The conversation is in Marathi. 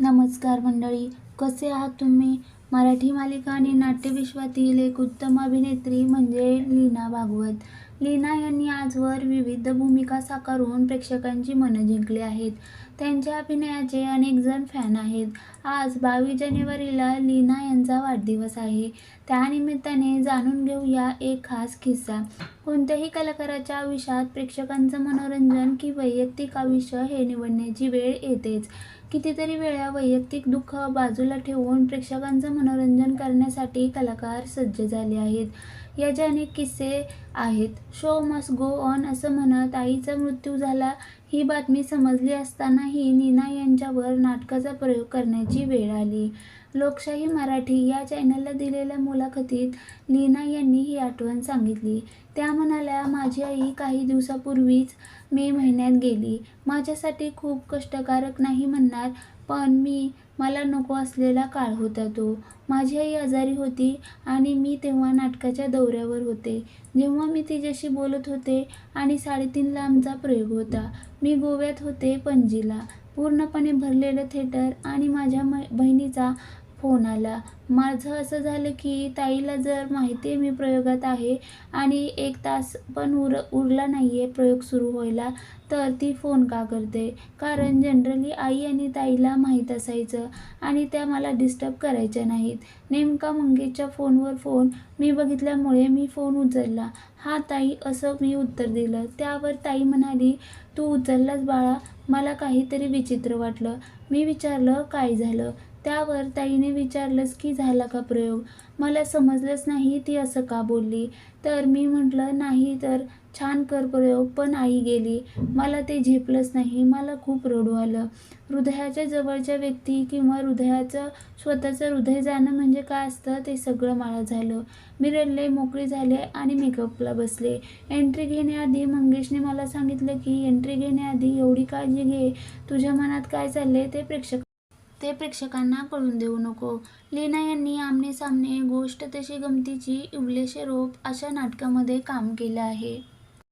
नमस्कार मंडळी कसे आहात तुम्ही? मराठी मालिका आणि नाट्यविश्वातील एक उत्तम अभिनेत्री म्हणजे लीना भागवत. लीना यांनी आजवर विविध भूमिका साकारून प्रेक्षकांची मनं जिंकली आहेत. त्यांच्या अभिनयाचे अनेक जण फॅन आहेत. आज बावीस जानेवारीला लीना यांचा वाढदिवस आहे. त्यानिमित्ताने जाणून घेऊया एक खास किस्सा. कोणत्याही कलाकाराच्या आयुष्यात प्रेक्षकांचं मनोरंजन की वैयक्तिक आयुष्य हे निवडण्याची वेळ येतेच. कितीतरी वेळा वैयक्तिक दुःख बाजूला ठेवून प्रेक्षकांचं मनोरंजन करण्यासाठी कलाकार सज्ज झाले आहेत. याचे अनेक किस्से आहेत. शो मस्ट गो ऑन असं म्हणत आईचा मृत्यू झाला. ही बातमी समजली असतानाही नीना यांच्यावर नाटकाचा प्रयोग करण्याची वेळ आली. लोकशाही मराठी या चॅनलला दिलेल्या मुलाखतीत लीना यांनी ही आठवण सांगितली. त्या म्हणाल्या माझी आई काही दिवसापूर्वीच मे महिन्यात गेली. माझ्यासाठी खूप कष्टकारक नाही म्हणणार पण मी मला नको असलेला काळ होता तो. माझी आई आजारी होती आणि मी तेव्हा नाटकाच्या दौऱ्यावर होते. जेव्हा मी तिच्याशी बोलत होते आणि साडेतीनला आमचा प्रयोग होता मी गोव्यात होते पणजीला. पूर्णपणे भरलेलं थिएटर आणि माझ्या म बहिणीचा फोन आला. माझं असं झालं की ताईला जर माहिती आहे मी प्रयोगात आहे आणि एक तास पण उर उरला नाही आहे प्रयोग सुरू व्हायला तर ती फोन का करते? कारण जनरली आई आणि ताईला माहीत असायचं आणि त्या मला डिस्टर्ब करायच्या नाहीत. नेमका मंगेशच्या फोनवर फोन मी बघितल्यामुळे मी फोन उचलला. हा ताई असं मी उत्तर दिलं. त्यावर ताई म्हणाली तू उचललास बाळा मला काहीतरी विचित्र वाटलं. मी विचारलं काय झालं? त्यावर ताईने विचारलंच की झाला का प्रयोग? मला समजलंच नाही ती असं का बोलली? तर मी म्हटलं नाही तर छान कर प्रयोग पण आई गेली. मला ते झेपलंच नाही. मला खूप रडू आलं. हृदयाच्या जवळच्या व्यक्ती किंवा हृदयाचं स्वतःचं हृदय जाणं म्हणजे काय असतं? ते सगळं मला झालं. मी रडले मोकळी झाले आणि मेकअपला बसले. एंट्री घेण्याआधी मंगेशने मला सांगितलं की एंट्री घेण्याआधी एवढी काळजी घे. तुझ्या मनात काय चालले ते प्रेक्षक ते प्रेक्षकांना कळून देऊ नको. लीना यांनी आमने सामने गोष्ट तशी गमतीची इवलेशे रोप अशा नाटकामध्ये काम केलं आहे.